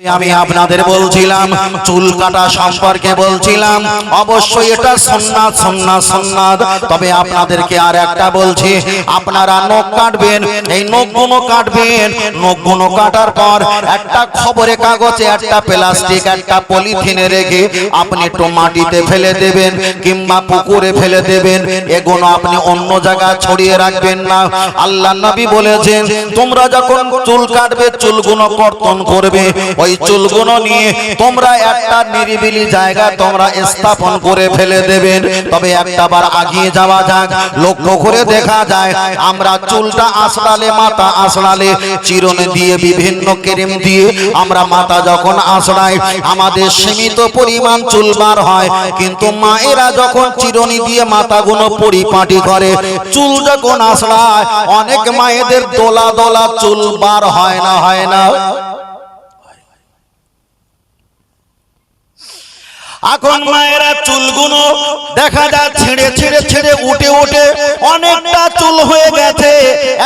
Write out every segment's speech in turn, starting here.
আমি আপনাদের বলছিলাম, চুল কাটা সম্পর্কে বলছিলাম। অবশ্যই এটা সন্ন্যাত সন্ন্যাত সন্ন্যাত তবে আপনাদেরকে আর একটা বলছি, আপনারা নখ কাটবেন, এই নখগুলো কাটবেন। নখগুলো কাটার পর একটা খবরে কাগজে একটা প্লাস্টিক, একটা পলিথিনে রেখে আপনি একটু মাটিতে ফেলে দেবেন কিংবা পুকুরে ফেলে দেবেন। এগুলো আপনি অন্য জায়গায় ছড়িয়ে রাখবেন না। আল্লাহ নবী বলেছেন, তোমরা যখন চুল কাটবে, চুলগুলো কর্তন করবে। ওই চুলগুলো নিয়ে তোমরা একটা নিরিবিলি জায়গা তোমরা স্থাপন করে ফেলে দেবেন। তবে একটা বার আগিয়ে যাওয়া যাক, লক্ষ্য করে দেখা যায়, আমরা চুলটা আসলালে মাথা আসলালে চিরনে দিয়ে, বিভিন্ন ক্রিম দিয়ে আমরা মাথা যখন আসলাই আমাদের সীমিত পরিমাণ চুল বার হয়। কিন্তু মায়েরা যখন চিরনি দিয়ে মাথাগুলো পরিপাটি করে, চুল যখন আসলায় অনেক মায়েদের দোলা দোলা চুল বার হয় না হয় না। এখন মায়েরা চুলগুলো দেখা যায় ছিঁড়ে ছিঁড়ে ছিঁড়ে, উঠে উঠে অনেকটা চুল হয়ে গেছে।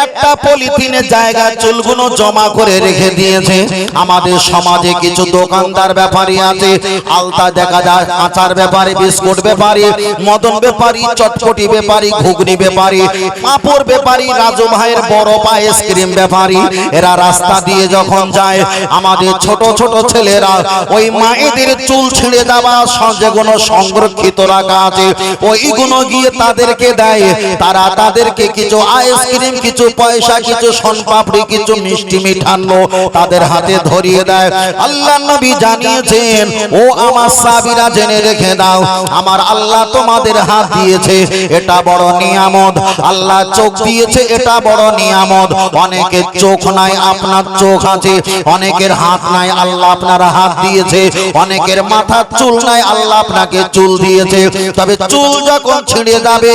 একটা পলিথিনে জায়গায় চুলগুলো জমা করে রেখে দিয়েছে। আমাদের সমাজে কিছু দোকানদার ব্যাপারী আছে, আলতা দেখা যায় আচার ব্যাপারী, বিস্কুট ব্যাপারী, মদন ব্যাপারী, চটপটি ব্যাপারী, ঘুগনি ব্যাপারী, পাঁপড় ব্যাপারী, রাজু ভাইয়ের বড় আইসক্রিম ব্যাপারী। এরা রাস্তা দিয়ে যখন যায়, আমাদের ছোট ছোট ছেলেরা ওই মায়েদের চুল ছিঁড়ে দেওয়া যেগুলো সংরক্ষিত রাখা আছে। ওইগুলো গিয়ে তাদেরকে দেয়। তারা তাদেরকে কিছু আইসক্রিম, কিছু পয়সা, কিছু সোনপাপড়ি, কিছু মিষ্টি মিঠান্ন তাদের হাতে ধরিয়ে দেয়। আল্লাহ নবী জানিয়েছেন, ও আমার সাবিরা জেনে রেখে দাও, আমার আল্লাহ তোমাদের হাত দিয়েছে, এটা বড় নিয়ামত। আল্লাহ চোখ দিয়েছে, এটা বড় নিয়ামত। অনেকের চোখ নাই, আপনার চোখ আছে। অনেকের হাত নাই, আল্লাহ আপনার হাত দিয়েছে। অনেকের মাথার চুল নাই আল্লাহ আপনাকে চুল দিয়েছে। তবে চুল যখন ছিঁড়ে যাবে,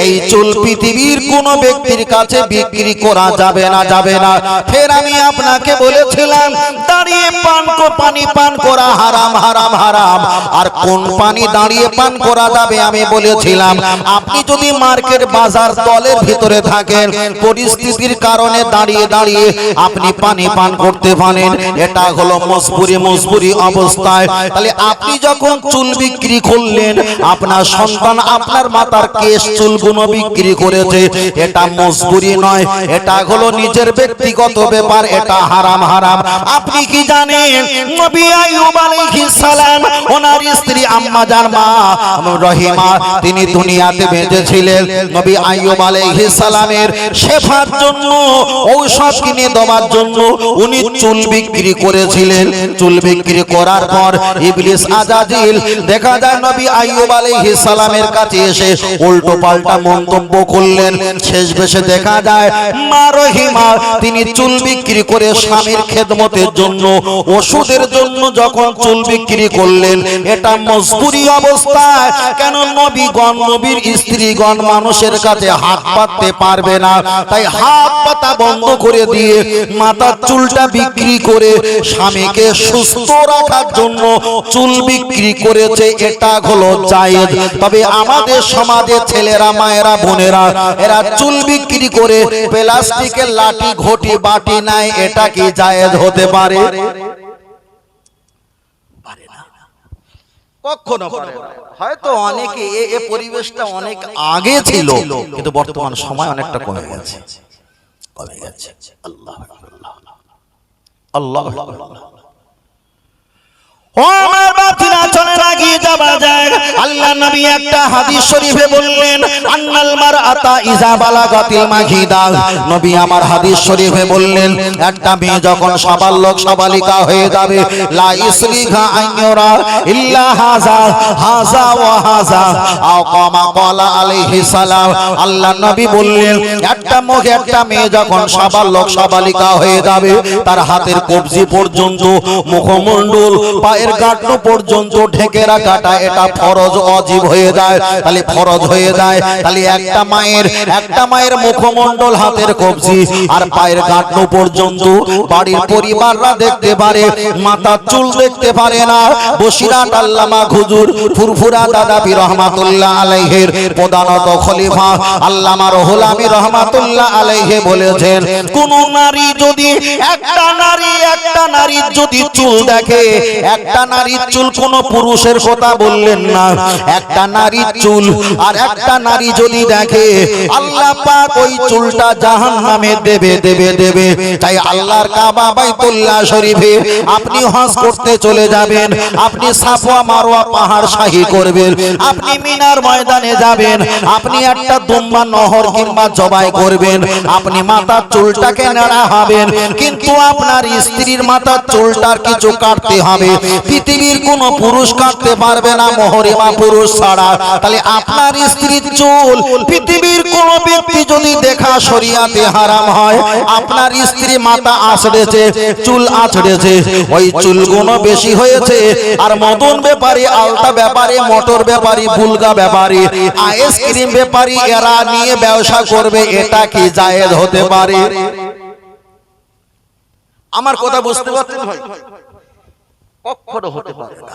এই চুল পৃথিবীর কোন ব্যক্তির কাছে বিক্রি করা যাবে না যাবে না। ফের আমি আপনাকে বলেছিলাম, দাঁড়িয়ে পান কো- পানি পান করা হারাম হারাম হারাম। আর কোন পানি দাঁড়িয়ে পান করা যাবে আমি বলেছিলাম। আপনি যদি মার্কেট বাজার তলের ভিতরে থাকেন, পরিস্থিতির কারণে দাঁড়িয়ে দাঁড়িয়ে আপনি পানি পান করতে পারেন। এটা হলো মজবুরি মজবুরি অবস্থায়। তাহলে আপনি যখন চুল বিক্রি করলেন। আপনার সন্তান আপনার মাতার কেশ চুলগুলো বিক্রি করেছে। এটা মজবুরি নয়, এটা হলো নিজের ব্যক্তিগত ব্যাপার, এটা হারাম হারাম। আপনি কি জানেন, নবী আইয়ুব আলাইহিস সালাম, ওনার স্ত্রী আম্মা জান মা রহিমা, তিনি দুনিয়াতে বেঁচেছিলেন। নবী আইয়ুব আলাইহিস সালামের শেফার জন্য, ঔষধ কিনে দেওয়ার জন্য উনি চুল বিক্রি করেছিলেন। চুল বিক্রি করার পর ইবলিস আজাজিল দেখা যায় নবী আইয়ুব আলাইহিস সালামের কাছে এসে উল্টো পাল্টা মন্তব্য করলেন। শেষ বেশে দেখা যায় মা রহিমা, তিনি চুল বিক্রি করে স্বামীর খেদমতের জন্য, ওষুধের জন্য যখন চুল বিক্রি করলেন, এটা মজবুরি অবস্থায়। কেন নবীগণ, নবীর স্ত্রীগণ মানুষের কাছে হাত পাততে পারবে না? তাই হাত পাতা বন্ধ করে দিয়ে মাথার চুলটা বিক্রি করে স্বামীকে সুস্থ রাখার জন্য চুল বিক্রি করেছে, এটা হলো জায়েজ তবে আমাদের সমাজে ছেলেরা, মায়েরা, বোনেরা, এরা চুল বিক্রি করে প্লাস্টিকের লাঠি, ঘটি, বাটি নাই এটা কি জায়েজ হতে পারে? হয়তো অনেকে পরিবেশটা অনেক আগে ছিল, কিন্তু বর্তমান সময় অনেকটা কমে গেছে। আল্লাহ ও আমার বাপ চলে লাগিয়ে যাবা যায় আল্লাহ নবী একটা হাদিস শরীফে বললেন, আন্নাল বালাগাতিল মাগিদা। নবী আমার হাদিস শরীফে বললেন, একটা মেয়ে যখন সাবালক সাবালিকা হয়ে যাবে, লা ইসলিহা আইয়ুরা ইল্লা হাজা হাজা ওয়া হাজা আও কামা আলাইহি সালাম। আল্লাহ নবী বললেন, একটা মুখে, একটা মেয়ে যখন সাবালক সাবালিকা হয়ে যাবে, তার হাতের কবজি পর্যন্ত মুখমণ্ডল পায়ের গাঁটনো পর্যন্ত ঢেকে রাখাটা এটা ফরজ অজীব হয়ে যায়, তাহলে ফরজ হয়ে যায়, তাহলে একটা মায়ের একটা মায়ের মুখমণ্ডল হাতের কবজি আর পায়ের গাঁটনো পর্যন্ত বাড়ির পরিবাররা দেখতে পারে মাথার চুল দেখতে পারে না। বসিরাট আল্লামা হুজুর ফুরফুরা দাদা বি রহমাতুল্লাহ আলাইহের প্রধানত খলিফা আল্লামা রহুল রহমাতুল্লাহ আলাইহে বলেছেন, কোন নারী যদি, একটা নারী, একটা নারীর যদি চুল দেখে, একটা নারীর চুল কোন পুরুষের কথা বললেন না। একটা নারীর চুল আর একটা নারী যদি দেখে, আল্লাহ পাক ওই চুলটা জাহান্নামে দেবে দেবে দেবে। তাই আল্লাহর কাবা বাইতুল্লাহ শরীফে আপনি হজ করতে চলে যাবেন, আপনি সাফওয়া মারওয়া পাহাড় শাহী করবেন, আপনি মিনার ময়দানে যাবেন, আপনি একটা দুম্বা নহর কিংবা জবাই করবেন, আপনি মাথার চুলটাকে নেড়া হবেন, কিন্তু আপনার স্ত্রীর মাথার চুলটার কিছু কাটতে হবে, পৃথিবীর কোনো পুরুষ কাটতে পারবে না মহরিমা পুরুষ ছাড়া। তাহলে আপনার স্ত্রীর চুল, পৃথিবীর কোন ব্যক্তি যদি দেখা শরিয়াতে হারাম হয়, আপনার স্ত্রী মাথা আছড়েছে, চুল আছড়েছে, ওই চুলগুলো বেশি হয়েছে। আর মদন ব্যাপারী, আলতা ব্যাপারী, মোটর ব্যাপারী বুলগা ব্যাপারী, আইসক্রিম ব্যাপারী, এরা নিয়ে ব্যবসা করবে, এটা কি জায়েজ হতে পারে? আমার কথা বুঝতে পারছেন ভাই? কখনো হতে পারে না।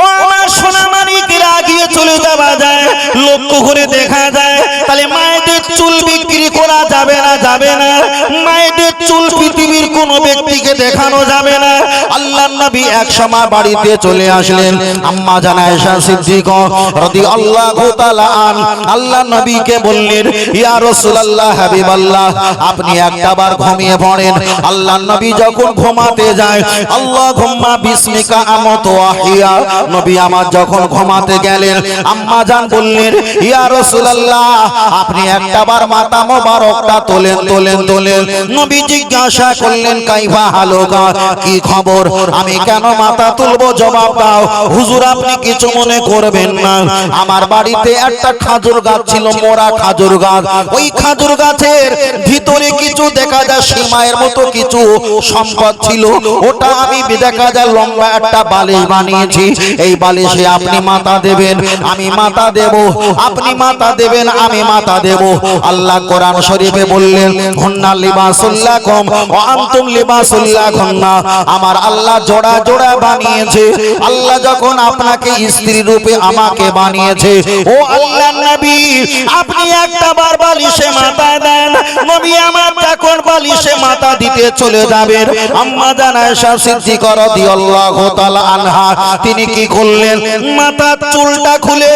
ও আমার সোনা মানিকেরা গিয়ে চলে যাওয়া যায়? লক্ষ্য করে দেখা যায়, তাহলে মায়েদের চুল বিক্রি করা যাবে না যাবে না। মায়েদের চুল পৃথিবীর কোন ব্যক্তিকে দেখানো যাবে না। আল্লাহ নবী এক সময় বাড়িতে চলে আসলেন। আম্মা জানা এসা সিদ্দিক রদি আল্লাহ আন আল্লাহ নবীকে বললেন, ইয়া রাসূলুল্লাহ, হাবিবাল্লাহ, আপনি একটা বার ঘুমিয়ে পড়েন। আল্লাহ নবী যখন ঘুমাতে যায় আল্লাহ ঘুম্মা বিসমিকা আমত ওয়াহিয়া। নবী আমার যখন ঘুমাতে গেলেন, আম্মা জান বললেন, ইয়া রাসূলুল্লাহ, আপনি একটা বার মাথা মোবারকটা তোলেন তোলেন তোলেন। নবী জিজ্ঞাসা করলেন, কাইফা হালুকা কি খবর? আমি কেন মাথা তুলবো? জবাব দাও। হুজুর, আপনি কিছু মনে করবেন না। আমার বাড়িতে একটা খাজুর গাছ ছিল, মোরা খাজুর গাছ। ওই খাজুর গাছের ভিতরে কিছু দেখা যায় সীমায়ের মতো কিছু সম্পদ ছিল। ওটা আমি দেখা যায় লম্বা একটা বালিশ বানিয়েছি। এই বালিশে আপনি মাথা দেবেন আমি মাথা দেব আপনি মাথা দেবেন আমি মাথা দেব। আল্লাহ কোরআন শরীফে বললেন হুন্না লিবাসুল্লাকুম ওয়া আনতুম লিবাসুল্লাকুন্না। আমার আল্লাহ জোড়া জোড়া বানিয়েছে। আল্লাহ যখন আপনাকে স্ত্রী রূপে আমাকে বানিয়েছে ও আল্লাহ নবী আপনি একটা বার বালিশে মাথা দেন। নবী আমার যখন বালিশে মাথা দিতে চলে যাবেন আম্মা জানায় শাহ সিদ্দিক রাদিয়াল্লাহু তাআলা আনহা তিনি কি করলেন? মাথার চুলটা খুলে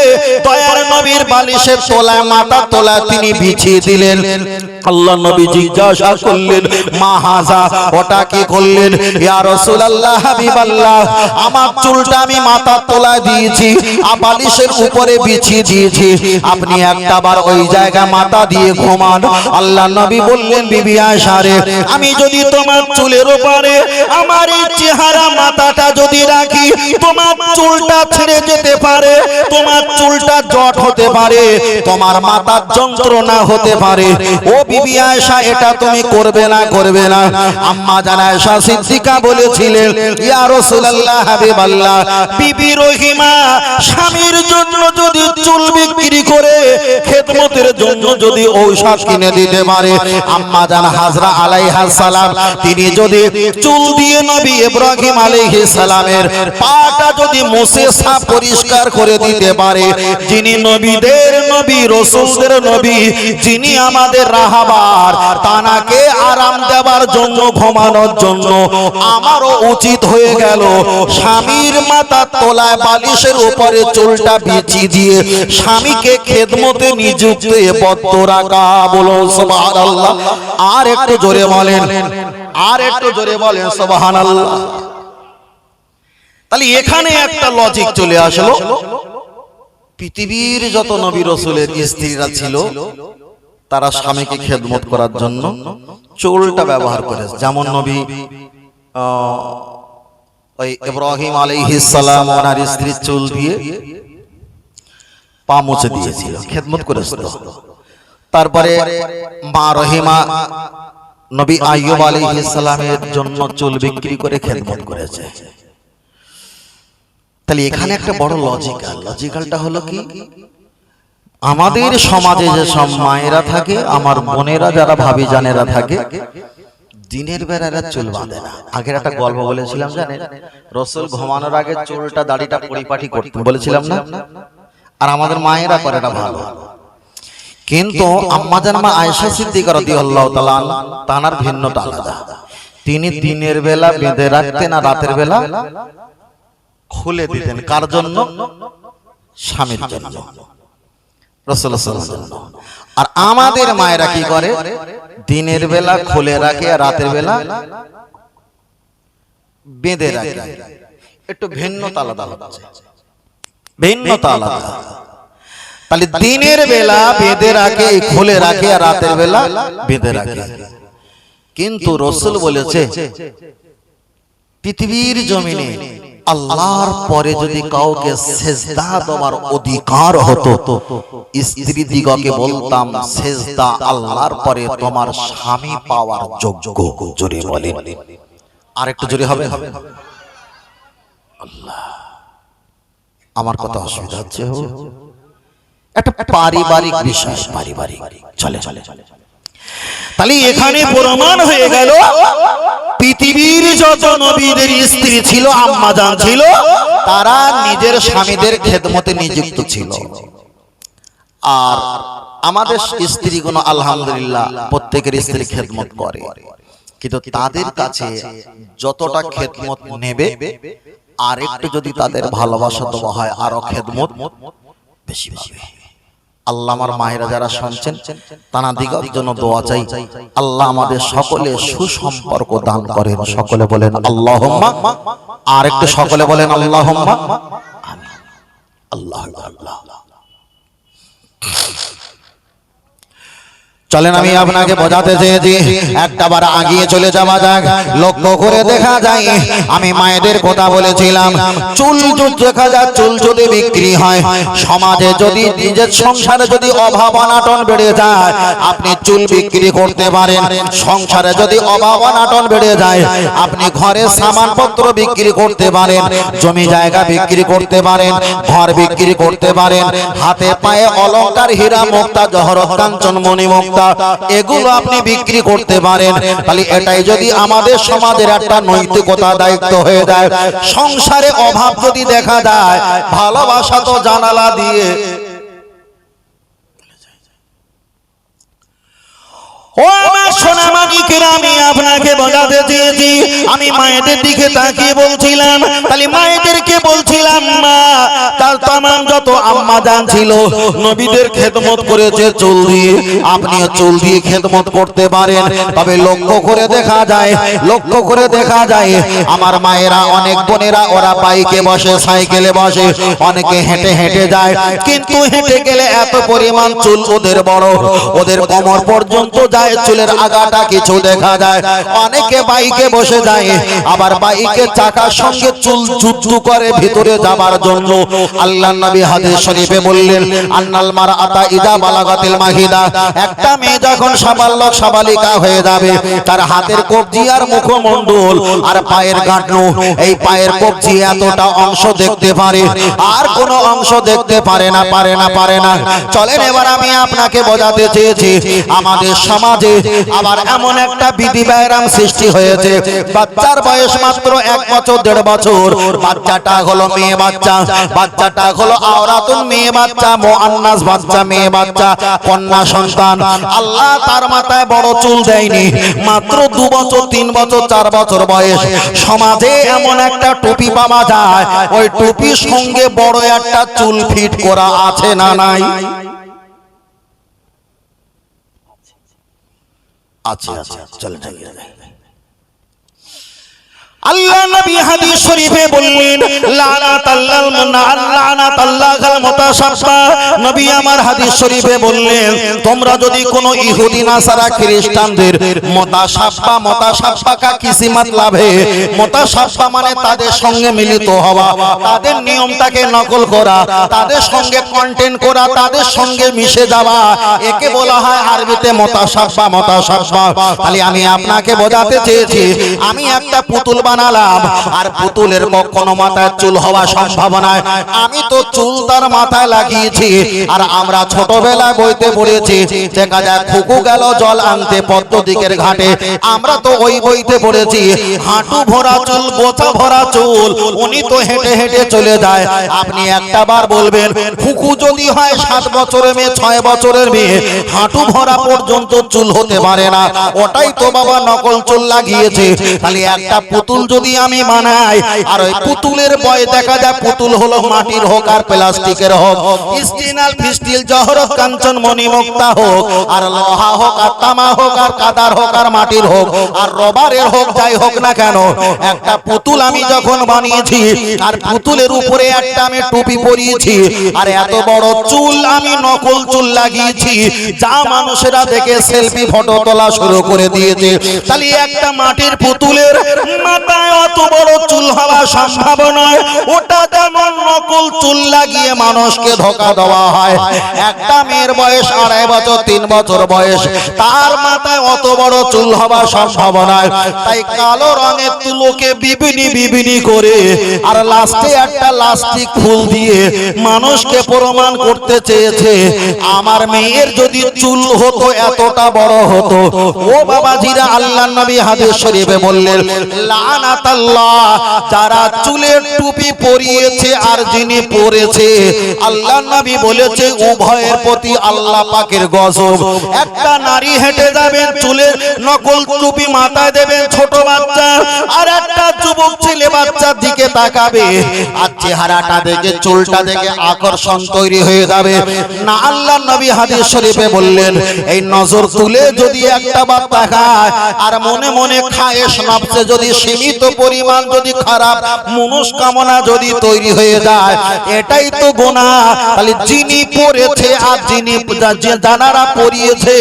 দয়ার নবীর বালিশের তোলা মাথা তোলা তিনি বিছিয়ে দিলেন। আল্লাহ নবী জিজ্ঞাসা করলেন, মা হাজা, ওটা কি করলেন? ইয়া রাসূলুল্লাহ, হাবিবাল্লাহ, আমার চুলটা আমি মাথার তোলায় দিয়েছি বালিশের উপরে বিছিয়ে দিয়েছি। আপনি একটা বার ওই জায়গায় মাথা দিয়ে ঘুমান। আল্লাহ নবী বললেন, বিবি আয়েশা রে, আমি যদি তোমার চুলের উপরে আমার এই চেহারা মাথাটা যদি রাখি, তোমার চুলটা ছেড়ে যেতে পারে, তোমার চুলটা জট হতে পারে, তোমার মাথার যন্ত্রণা হতে পারে। ও বিবি আয়েশা, এটা তুমি করবে না করবে না। আম্মা জান আয়েশা সিদ্দিকা বলেছিলেন, ইয়া রাসূলুল্লাহ হাবিবাল্লাহ, বিবি রহিমা, স্বামীর জন্য যদি চুল বিক্রি করে খেদমতের জন্য যদি ঔষধ কিনে দিতে পারে আম্মা জান হাজরা আলাইহা সালাম তিনি যদি চুল দিয়ে নবী ইব্রাহিম আলাইহিস সালামের পাটা যদি মুছে সাফ পরিষ্কার করে দিতে পারে যিনি নবীদের নবী রসুলদের নবী যিনি আমাদের রাহাবার তানাকে আরাম দেওয়ার জন্য ঘুমানোর জন্য আমারও উচিত হয়ে গেল। স্বামীর মাথা তোলায় বালিশের উপরে চুলটা বিছিয়ে দিয়ে স্বামীকে খেদমতে নিযুক্ত বদ্ধ বলো সুবহানাল্লাহ। আর একটু জোরে বলেন। আর একটু জোরে বলেন, সুবহানাল্লাহ। তাহলে এখানে একটা লজিক চলে আসলো। পৃথিবীর যত নবী রসুলের স্ত্রীরা ছিল, তারা স্বামীকে খেদমত করার জন্য চুলটা ব্যবহার করে যেমন নবী ওই ইব্রাহিম আলাইহিস সালাম ওনার স্ত্রীর চুল দিয়ে পা মুছে দিয়েছিল, খেদমত করেছিল। তারপরে মা রহিমা নবী আইয়ুব আলাইহিস সালামের জন্য চুল বিক্রি করে খেদমত করেছে। তাহলে এখানে একটা বড় লজিক্যাল লজিক্যালটা হলো কি? আমাদের সমাজে যে সব মায়েরা থাকে, আমার বোনেরা যারা, ভাবি জানেরা থাকে, দিনের বেলা এরা চুল বাঁধে না। আগের একটা গল্প বলেছিলাম, জানেন? রসুল ঘুমানোর আগে চুলটা, দাড়িটা পরিপাটি করতেন। বলেছিলাম না? আর আমাদের মায়েরা করে এটা ভালো। কিন্তু আম্মাজান মা আয়েশা সিদ্দিকা রাদিয়াল্লাহু তাআলা তানার ভিন্নটা আলাদা। তিনি দিনের বেলা বেঁধে রাখতেন আর রাতের বেলা খুলে দিতেন। কার জন্য? স্বামীর জন্য। আর আমাদের মায়েরা কি করে? দিনের বেলা খুলে রাখে আর রাতের বেলা বেঁধে রাখে। একটু ভিন্নতা আলাদা হচ্ছে। ভিন্নতা আলাদা। তাহলে দিনের বেলা বেঁধে রাখে খুলে রাখে আর রাতের বেলা বেঁধে রাখে। কিন্তু রসুল বলেছে পৃথিবীর জমিনে আল্লাহর পরে যদি কাউকে সেজদা দেওয়ার অধিকার হতো স্ত্রী দিগকে বলতাম সেজদা আল্লাহর পরে তোমার স্বামী পাওয়ার যোগ্য। জোরে বলে আর একটু জোরে হবে? আল্লাহ আমার কথা অসুবিধা হচ্ছে? একটা পারিবারিক বিষয়। পারিবারিক। চলে চলে তাহলে এখানে প্রমাণ হয়ে গেল পৃথিবীর যত নবীদের স্ত্রী ছিল তারা নিজের স্বামীদের খেদমতে নিযুক্ত ছিল। আর আমাদের স্ত্রীগুলো আলহামদুলিল্লাহ প্রত্যেকের স্ত্রী খেদমত করে। কিন্তু তাদের কাছে যতটা খেদমত নেবে আর একটু যদি তাদের ভালোবাসা দেওয়া হয় আরও খেদমত বেশি পাবে। আল্লাহ আমার মায়েরা যারা শুনছেন তানা দিগর জন্য দোয়া চাই। আল্লাহ আমাদের সকলে সুসম্পর্ক দান করেন। সকলে বলেন আল্লাহ আর একটু সকলে বলেন আল্লাহ আল্লাহ আল্লাহ চলেন আমি আপনাকে বোঝাতে চেয়েছি একটা বার আগিয়ে চলে যাওয়া যাক লক্ষ্য করে দেখা যায় আমি মায়েদের কথা বলেছিলাম চুল চুল দেখা যায় চুল যদি বিক্রি হয় সমাজে যদি নিজের সংসারে যদি অভাব অনাটন বেড়ে যায় আপনি চুল বিক্রি করতে পারেন সংসারে যদি অভাব অনাটন বেড়ে যায় আপনি ঘরে সামানপত্র বিক্রি করতে পারেন জমি জায়গা বিক্রি করতে পারেন ঘর বিক্রি করতে পারেন হাতে পায়ে অলংকার হীরা মুক্তা জহরত কাঞ্চন মণি মুক্তা এগুলো আপনি বিক্রি করতে পারেন। তাহলে এটাই যদি আমাদের সমাজের একটা নৈতিকতা দায়িত্ব হয়ে যায়, সংসারে অভাব যদি দেখা যায়, ভালোবাসা তো জানালা দিয়ে ও আমার সোনা মানিকেরা আমি আপনাকে বোঝাতে আমি মায়েদের দিকে তাকিয়ে বলছিলাম তাহলে মায়েদেরকে বলছিলাম, মা, তার যত আম্মা জান ছিল। নবীদের খেদমত করেছে চুল দিয়ে আপনিও চুল দিয়ে খেদমত করতে পারেন। তবে লক্ষ্য করে দেখা যায়, লক্ষ্য করে দেখা যায়, আমার মায়েরা, অনেক বোনেরা, ওরা বাইকে বসে, সাইকেলে বসে, অনেকে হেঁটে হেঁটে যায়। কিন্তু হেঁটে গেলে এত পরিমাণ চুল ওদের বড়। ওদের কোমর পর্যন্ত যায়, চুলের আগাটা কিছু দেখা যায়। অনেকে বাইকে বসে যায়, আবার বাইকে চাকার সঙ্গে চুল যুদ্ধ করে ভিতরে যাবার জন্য। আল্লাহ নবী হাদিস শরীফে বললেন, আন্নাল মার আতা ইদা বালাগাতিল মাহিদা। একটা মেয়ে যখন সাবালক সাবালিকা হয়ে যাবে, তার হাতের কবজি আর মুখমণ্ডল আর পায়ের গাঁটনু এই পায়ের কবজি এতটা অংশ দেখতে পারে, আর কোনো অংশ দেখতে পারে না পারে না পারে না। চলেন, এবার আমি আপনাকে বোঝাতে চেয়েছি, আমাদের সমাজে আবার এমন একটা বিধি ব্যায়াম সৃষ্টি হয়েছে। বাচ্চার বয়স মাত্র এক বছর, দেড় বছর। বাচ্চাটা হলো মেয়ে বাচ্চা, বাচ্চাটা হলো আওরাতুন মেয়ে বাচ্চা মোয়ান্নাস বাচ্চা, মেয়ে বাচ্চা, কন্যা সন্তান। আল্লাহ তার মাথায় বড় চুল দেয়নি। মাত্র দু বছর, তিন বছর, চার বছর বয়স। সমাজে এমন একটা টুপি পাওয়া যায়, ওই টুপির সঙ্গে বড় একটা চুল ফিট করা আছে না নাই? আছে আছে চলে চলে আল্লাহ নবী হাদিস শরীফে বললেন লানাত আল্লাহ লানাত আল্লাহ মুতাসাফা নবী আমার হাদিস শরীফে বললেন, তোমরা যদি কোনো ইহুদি, নাসারা খ্রিস্টানদের মুতাসাফা মুতাসাফা কা কিসি মতলব হে মুতাসাফা মানে তাদের সঙ্গে মিলিত হওয়া, তাদের নিয়মটাকে নকল করা, তাদের সঙ্গে কন্টেন্ট করা, তাদের সঙ্গে মিশে যাওয়া। একে বলা হয় আরবিতে মুতাসাফা মুতাসাফা তাহলে আমি আপনাকে বোঝাতে চেয়েছি, আমি একটা পুতুল বানালাম। আর পুতুলের কখনো মাথায় চুল হওয়া সম্ভাবনায় আমি তো চুল তার মাথায় লাগিয়েছি। আর আমরা ছোটবেলায় বইতে পড়েছি, দেখা যায় খুকু গেল জল আনতে পদ্ম দিকের ঘাটে। আমরা তো ওই বইতে পড়েছি, হাঁটু ভরা চুল, গোছা ভরা চুল, উনি তো হেঁটে হেঁটে চলে যায়। আপনি একটা বার বলবেন, খুকু যদি হয় সাত বছরের মেয়ে, ছয় বছরের মেয়ে, হাঁটু ভরা পর্যন্ত চুল হতে পারে না। ওটাই তো বাবা নকল চুল লাগিয়েছে। খালি একটা পুতুল যদি আমি বানাই আর ওই পুতুলের বয় দেখা যায় পুতুল হলো মাটির হোক আর প্লাস্টিকের হোক। স্টিনাল ফিস্টিল জহরত কাঞ্চন মণিমুক্তা হোক আর লোহা হোক আর তামা হোক আর কাদার হোক আর মাটির হোক আর রবারের হোক যাই হোক না কেন একটা পুতুল আমি যখন বানিয়েছি আর পুতুলের উপরে একটা আমি টুপি পরিয়েছি আর এত বড় চুল আমি নকল চুল লাগিয়েছি যা মানুষেরা দেখে সেলফি ফটো তোলা শুরু করে দিয়েছে। তাহলে একটা মাটির পুতুলের মাথায় অত বড় চুল হওয়া সম্ভব নয়। ওটা যেমন নকল চুল লাগিয়ে মানুষকে ধোকা দেওয়া হয়। একটা মেয়ের বয়স আড়াই বছর, তিন বছর বয়স। তার মাথায় অত বড় চুল হওয়া সম্ভব নয়। তাই কালো রঙের তুলোকে বিবিনি বিবিনি করে আর লাস্টে একটা লাস্টিক ফুল দিয়ে মানুষকে প্রমাণ করতে চেয়েছে, আমার মেয়ের যদি চুল হতো, এতটা বড় হতো। ও বাবাজিরা আল্লাহ নবী হাদিস বললেন আর ছোট বাচ্চা, আর একটা যুবক ছেলে বাচ্চার দিকে তাকাবে। আর চেহারাটা দেখে, চুলটা দেখে আকর্ষণ তৈরি হয়ে যাবে। না আল্লাহ নবী হাদিস শরীফে বললেন, এই নজর তুলে যদি একটা তাকায়, আর মনে মনে নবসে যদি সীমিত পরিমাণ যদি খারাপ মনস্কামনা যদি তৈরি হয়ে যায়, এটাই তো গোনা তাহলে যিনি পড়েছে আর যিনি জানারা পড়িয়েছে,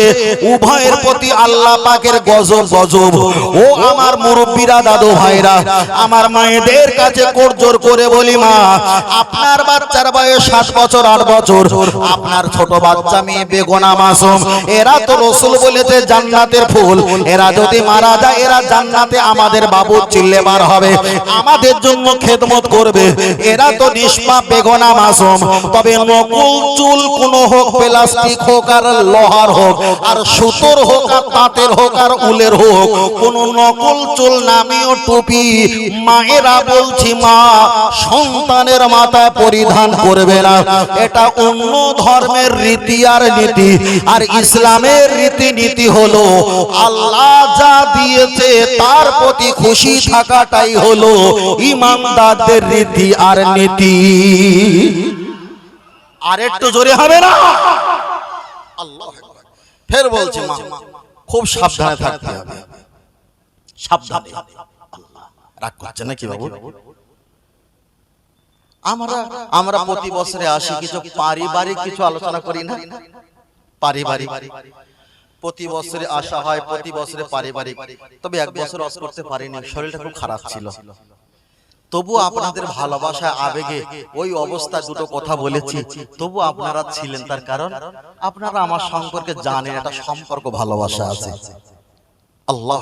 উভয়ের প্রতি আল্লাহ পাকের গজব গজব। ও আমার মুরব্বীরা, দাদু ভাইরা, আমার মায়েদের কাছে করজোর করে বলি মা, আপনার বাচ্চার বয়স সাত বছর, আট বছর। আপনার ছোট বাচ্চা মেয়ে বেগোনা মাসুম, এরা তো রসুল বলেছে জান্নাতের ফুল। এরা যদি মারা যায়, এরা জান্নাতে আমাদের বাবু চিল্লে হবে। আমাদের জন্য খেদমত করবে। এরা তো নিষ্পাপ, বেগোনা, মাসুম। তবে নকুল চুল কোন হোক, প্লাস্টিক হোক আর লোহার হোক, আর সুতোর হোক আর তাঁতের হোক আর উলের হোক, কোন নকল চুল নামীয় টুপি মায়েরা বলছি মা, সন্তানের মাথায় পরিধান করবে না। এটা অন্য ধর্মের রীতি আর নীতি, আর ইসলামের রীতি নীতি হলো, আল্লাহ যা দিয়েছে তার প্রতি খুশি থাকাটাই হলো ইমানদারদের রীতি আর নীতি। আর একটু জোরে হবে না? ফের বলছি খুব সাবধানে থাকতে হবে। সাবধানে। রাগ করছে নাকি বাবু? আমরা আমরা প্রতি বছরে আসি কিছু পারিবারিক কিছু আলোচনা করি না? পারিবারিক। প্রতি বছরে আসা হয় প্রতি বছরে পারিবারিক। তবে এক বছর অস করতে পারিনি শরীরটা খুব খারাপ ছিল। তবু আপনাদের ভালোবাসা আবেগে ওই অবস্থা দুটো কথা বলেছি। তবু আপনারা ছিলেন তার কারণ আপনারা আমার সম্পর্কে জানেন একটা সম্পর্ক ভালোবাসা আছে। আল্লাহ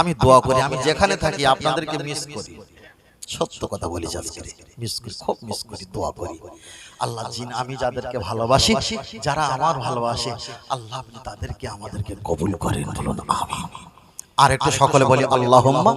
আমি দোয়া করি আমি যেখানে থাকি আপনাদেরকে মিস করি। সত্য কথা বলি আজকে। মিস করি খুব মিস করি দোয়া করি। আল্লাহ জিন আমি যাদেরকে ভালোবাসি যারা আমার ভালোবাসে আল্লাহ আপনি তাদেরকে আমাদেরকে কবুল করেন বলুন আমি আর একটু সকলে বলি আল্লাহুম্মা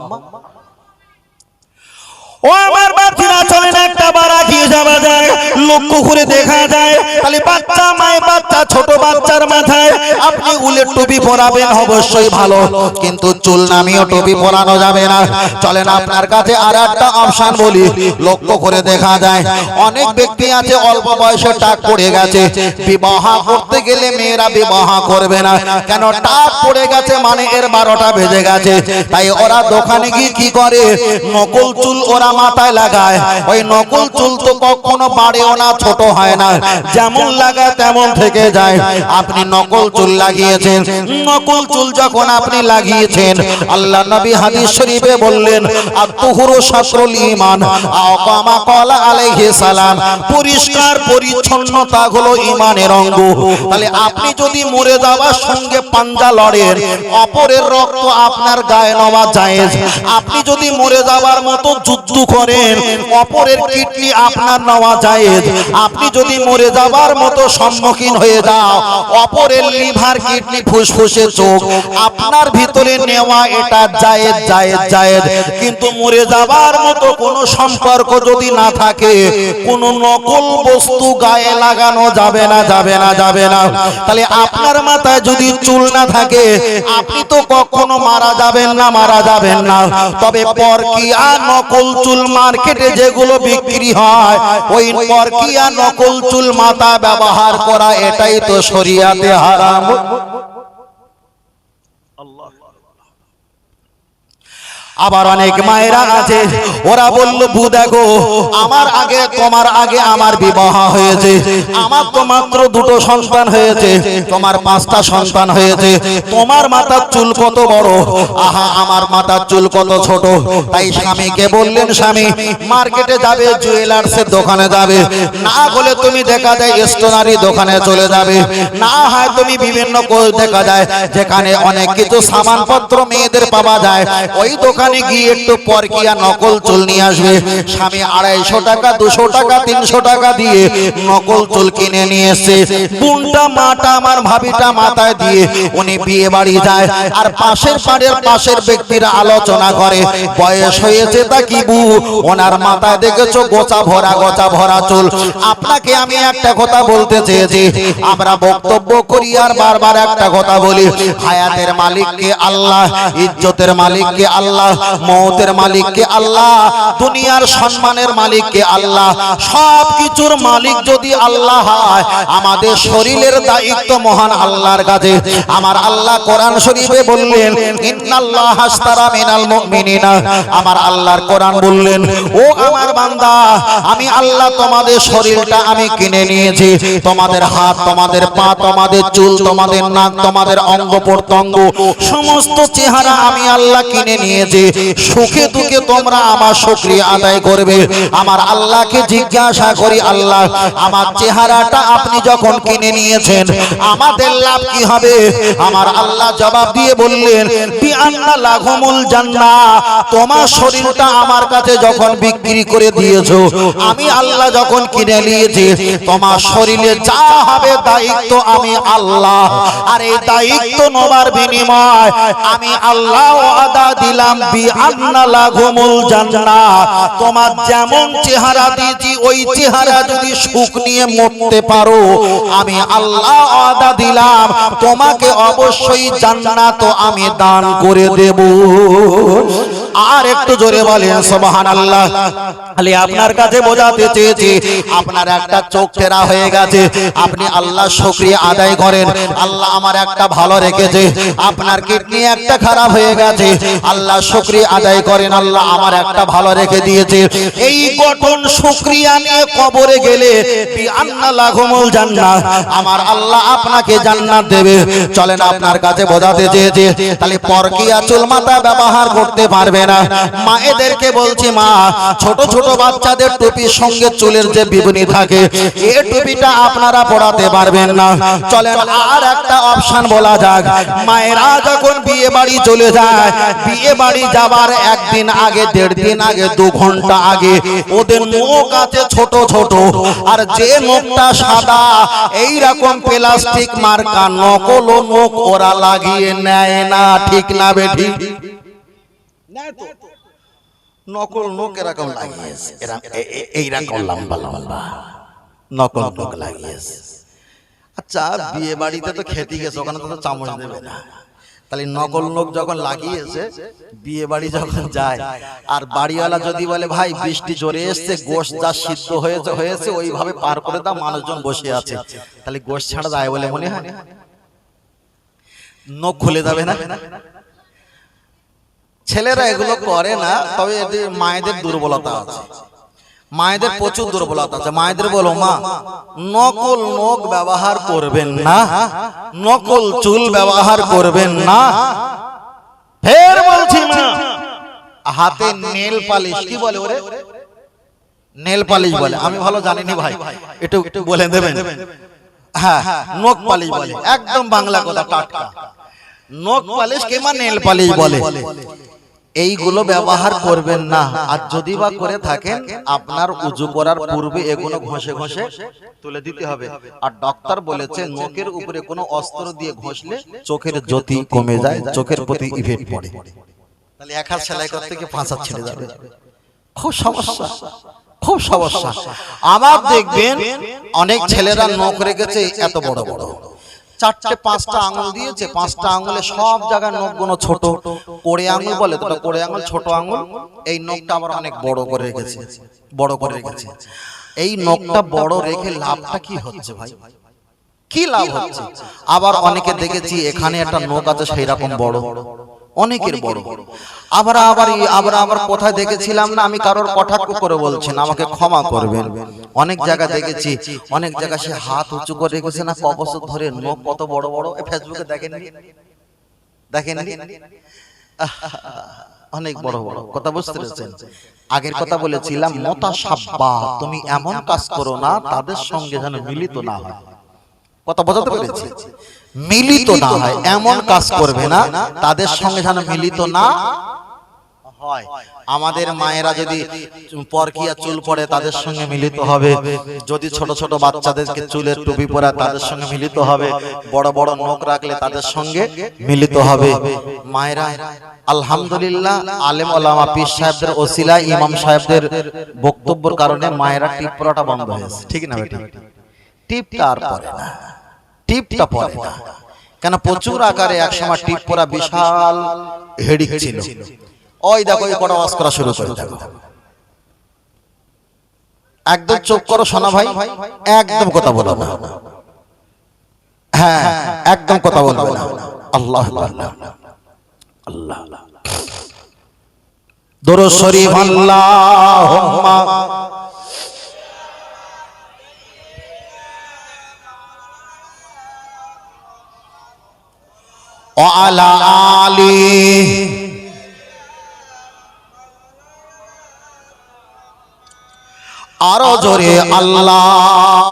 অনেক ব্যক্তি আছে, অল্প বয়সে টাক পড়ে গেছে। বিবাহ করতে গেলে মেয়েরা বিবাহ করবে না। কেন টাক পড়ে গেছে মানে এর বারোটা বেজে গেছে। তাই ওরা দোকানে গিয়ে কি করে? নকল চুল ওরা মাথায় লাগায়। ওই নকল চুল তো কখনো বাড়েও না, ছোট হয় না। যেমন লাগায় তেমন থেকে যায়। আপনি নকল চুল লাগিয়েছেন। নকল চুল যখন আপনি লাগিয়েছেন, আল্লাহ নবী হাদিস শরীফে বললেন, আত্মহুরু শাস্ত্রুল ঈমান আকামা কলা আলাইহিস সালাম। পরিষ্কার পরিচ্ছন্নতা হলো ঈমানের অঙ্গ। তাহলে আপনি যদি মরে যাওয়ার সঙ্গে পাঞ্জা লড়েন, অপরের রক্ত আপনার গায়ে নেওয়া জায়েজ। আপনি যদি মরে যাওয়ার মতো যুদ্ধ করেন, অপরের কিডনি আপনার নেওয়া জায়েজ। আপনি যদি মরে যাওয়ার মতো সম্মুখীন হয়ে যাও, অপরের লিভার কিডনি ফুসফুসে চোখ। আপনার ভিতরে নেওয়া এটা জায়েজ জায়েজ জায়েজ। কিন্তু মরে যাওয়ার মতো কোনো সম্পর্ক যদি না থাকে, কোনো নকল বস্তু গায়ে লাগানো যাবে না যাবে না যাবে না। তাহলে আপনার মাথায় যদি চুল না থাকে, আপনি তো কখনো মারা যাবেন না, মারা যাবেন না। তবে পর কি আর নকল চুল মার্কেটে যেগুলো বিক্রি হয়, ওই পরকিয়া নকল চুল মাথা ব্যবহার করা, এটাই তো শরিয়াতে হারাম। আবার অনেক মায়েরা আছে। ওরা বলল, বু, দেখো, আমার আগে, তোমার আগে আমার বিবাহ হয়েছে। আমার তো মাত্র দুটো সন্তান হয়েছে। তোমার পাঁচটা সন্তান হয়েছে। তোমার মাথার চুল কত বড়? আহা, আমার মাথার চুল কত ছোট? তাই স্বামীকে বললেন, স্বামী, মার্কেটে যাবে, জুয়েলার্সের দোকানে যাবে। না হলে তুমি দেখা যায় স্টোনারি দোকানে চলে যাবে। না হয় তুমি বিভিন্ন দেখা যায়, যেখানে অনেক কিছু সামানপত্র মেয়েদের পাওয়া যায়। ওই দোকানে গিয়ে একটু পরকিয়া নকল চুল নিয়ে আসবে। স্বামী আড়াইশো টাকা, দুশো টাকা, তিনশো টাকা দিয়ে নকল চুল কিনে নিয়ে এসছে। বোনটা, মাটা, আমার ভাবিটা মাথায় দিয়ে উনি বিয়ে বাড়ি যায়। আর পাশের পাড়ের পাশের ব্যক্তিরা আলোচনা করে, বয়স হয়েছে তা কি বু? ওনার মাথায় দেখেছ গোচা ভরা গোচা ভরা চুল? আপনাকে আমি একটা কথা বলতে চেয়েছি। আমরা বক্তব্য করি আর বারবার একটা কথা বলি। হায়াতের মালিককে আল্লাহ, ইজ্জতের মালিককে আল্লাহ মৌতের মালিককে আল্লাহ, দুনিয়ার সম্মানের মালিককে আল্লাহ সব কিছুর মালিক যদি আল্লাহ হয়, আমাদের শরীরের দায়িত্ব মহান আল্লাহর কাছে। আমার আল্লাহ কোরআন শরীফে বললেন, ইন্নাল্লাহ হাসতারা মিনাল মুমিনিনা। আমার আল্লাহর কোরআন বললেন, ও আমার বান্দা, আমি আল্লাহ তোমাদের শরীরটা আমি কিনে নিয়েছি। তোমাদের হাত, তোমাদের পা, তোমাদের চুল, তোমাদের নাক, তোমাদের অঙ্গ প্রত্যঙ্গ, সমস্ত চেহারা আমি আল্লাহ কিনে নিয়েছি। সুখে দুঃখে তোমরা আমার শুকরিয়া আদায় করবে। আমার আল্লাহকে জিজ্ঞাসা করি, আল্লাহ, আমার চেহারাটা আপনি যখন কিনে নিয়েছেন, আমাদের লাভ কি হবে? আমার আল্লাহ জবাব দিয়ে বললেন, বিআন্না লাঘমুল জান্নাহ, তোমার শরীরটা আমার কাছে যখন বিক্রি করে দিয়েছ, আমি আল্লাহ যখন কিনে নিয়েছি, তোমার শরীরে যা হবে দায়িত্ব আমি আল্লাহ। আর এই দায়িত্ব নেবার বিনিময় আমি আল্লাহ ওয়াদা দিলাম বি আন্না তোমার যেমন চেহারা দিয়েছি, ওই চেহারা যদি সুখ নিয়ে মরতে পারো, আমি আল্লাহ ওয়াদা দিলাম, তোমাকে অবশ্যই জান্নাত আমি দান করে দেব। আর একটু জোরে বলেন, সুবহানাল্লাহ। আপনার কাছে বোঝাতে চেয়েছি, আপনার একটা চোখ ফেরা হয়ে গেছে, আপনি আল্লাহ শুকরিয়া আদায় করেন, আল্লাহ আমার একটা ভালো রেখেছে, আপনার কিডনি একটা খারাপ হয়ে গেছে, আল্লাহ শুকরিয়া আদায় করেন আল্লাহ, আমার একটা ভালো রেখে দিয়েছে। এই গঠন শুকরিয়া নিয়ে কবরে গেলে আমার আল্লাহ আপনাকে জান্নাত দেবে। চলেন আপনার কাছে বোঝাতে চেয়েছে, তাহলে পরকিয়া ব্যবহার করতে পারবে না। বলছি মা, ছোট ছোট বাচ্চাদের টুপির সঙ্গে চুলের যে বিবনি থাকে টুপিটা আপনারা পড়াতে পারবেন না। চলেন, আর একটা অপশন বলা যাক, মায়েরা যখন বিয়ে বাড়ি চলে যায় বিয়ে বাড়ি যাবার একদিন আগে, দেড় দিন আগে, দু ঘণ্টা আগে, ওদের মুখ আছে ছোট ছোট, আর যে মুখটা সাদা এই রকম প্লাস্টিক মার্কা নকল মুখ ওরা লাগিয়ে নেয় না, ঠিক না বেঠি? নকল নোক এরকম লাগিয়েছে এইরকম লম্বা লম্বা, নকল নোক লাগিয়েছে। আচ্ছা বিয়ে বাড়িতে তো খেতে গেছে, ওখানে তো চামচ দেবে না। তাহলে নকল নোক যখন লাগিয়েছে, বিয়ে বাড়ি যখন যায়, আর বাড়িওয়ালা যদি বলে, ভাই, বৃষ্টি জোরে এসছে, গোশ যা সিদ্ধ হয়েছে হয়েছে, ওইভাবে পার করে দাও, মানুষজন বসে আছে। তাহলে গোশ ছাড়া যায় বলে মনে হয়? নখ খুলে যাবে না? ছেলেরা এগুলো করে না, তবে এদের মায়েদের দুর্বলতা আছে। মায়েদের প্রচুর দুর্বলতা আছে। মায়েদের বলো মা নকল নখ ব্যবহার করবেন না। নকল চুল ব্যবহার করবেন না। ফের বলছি মা হাতে নেল পালিশ কি বলে ওরে? নেল পালিশ বলে। আমি ভালো জানিনি ভাই। একটু একটু বলে দেবেন? হ্যাঁ নখ পালিশ বলে। একদম বাংলা কথা টাটকা। নখ পালিশ কিংবা নেল পালিশ বলে। এইগুলো ব্যবহার করবেন না। আর যদি বা করে থাকেন আপনার উজু করার পূর্বে এগুলো ঘষে ঘষে তুলে দিতে হবে। আর ডক্টর বলেছে নখের উপরে কোনো অস্ত্র দিয়ে ঘষলে চোখের জ্যোতি কমে যায় চোখের প্রতি ইফেক্ট পড়ে। তাহলে এক হাত সেলাই করতে গিয়ে পাঁচ হাত ছেড়ে যাবে। খুব সমস্যা। খুব সমস্যা। আবার দেখবেন অনেক ছেলেরা নখ রেখেছে এত বড়। বড়। চারটে পাঁচটা আঙুল দিয়েছে পাঁচটা আঙুলে সব জায়গায় নখগুলো ছোট। কোড়ে আঙুল বলে তো কোড়ে আঙুল ছোট আঙুল এই নখটা আবার অনেক বড় করে রেখেছে। বড় করে রেখেছে। এই নখটা বড় রেখে লাভটা কি হচ্ছে ভাই? কি লাভ হচ্ছে? আবার অনেকে দেখেছি এখানে একটা নখ আছে সেই রকম বড়। অনেকের বড়। আবার আবার আবার আবার কোথায় দেখেছিলাম না? আমি কারোর কটাক্ষ করে বলছেন আমাকে ক্ষমা করবেন। অনেক জায়গা দেখেছি। অনেক জায়গা সে হাত উঁচু করে রেখেছে না? ক বছর ধরে নখ কত বড় বড়? ফেসবুকে দেখেন দেখেন অনেক বড় বড়। কথা বুঝতে পেরেছেন? আগের কথা বলেছিলাম মোটা সাব্বা তুমি এমন কাজ করো না তাদের সঙ্গে যেন মিলিত না হয়। কথা বোঝাতে পেরেছি। মিলিত না হয় এমন কাজ করবে না তাদের সঙ্গে যেন মিলিত না হয়। আমাদের মায়েরা যদি পরকিয়া চুল পড়ে তাদের সঙ্গে মিলিত হবে যদি ছোট ছোট বাচ্চাদেরকে চুলের টুপি পরা তাদের সঙ্গে মিলিত হবে বড় বড় নখ রাখলে তাদের সঙ্গে মিলিত হবে। মায়েরা আলহামদুলিল্লাহ আলেম ওলামা পীর সাহেবদের ওসিলা ইমাম সাহেবদের বক্তব্যের কারণে মায়েরা টিপ পরাটা বন্ধ হয়েছে। ঠিক না বেটা? টিপটা আর পরে না। টিপটা পরে না। কেন প্রচুর আকারে একসময় টিপ পরা বিশাল হেডিক ছিল। ওই দেখো ওই কটা ওয়াজ করা শুরু করে দেখো একদম চোখ করো সোনা ভাই, একদম কথা বলো না। হ্যাঁ একদম কথা বলবে না। আল্লাহ আল্লাহ আল্লাহ দরুদ শরীফ আল্লাহুম্মা। وعلى آله আরো জোরে আল্লাহ